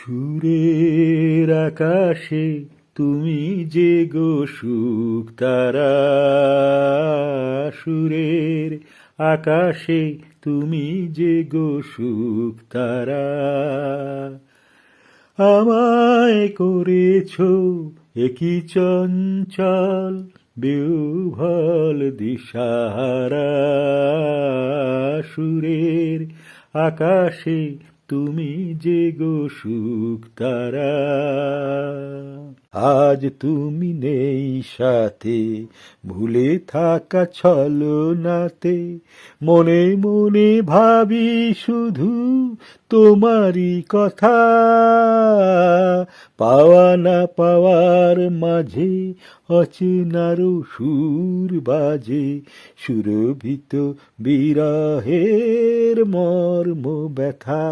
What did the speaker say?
সুরের আকাশে তুমি যে গো সুখ তারা, সুরের আকাশে তুমি যে গো সুখ তারা। আমায় করেছ একই চঞ্চল বিহ্বল দিশাহারা, সুরের আকাশে তুমি যে গো সুখ তারা, আজ তুমি নেই সাথে, ভুলে থাকা ছলনাতে, মনে মনে ভাবি শুধু তোমারই কথা, পাওয়া না পাওয়ার মাঝে অচেনারও সুর বাজে, সুরভিত বিরহের মর্ম ব্যথা।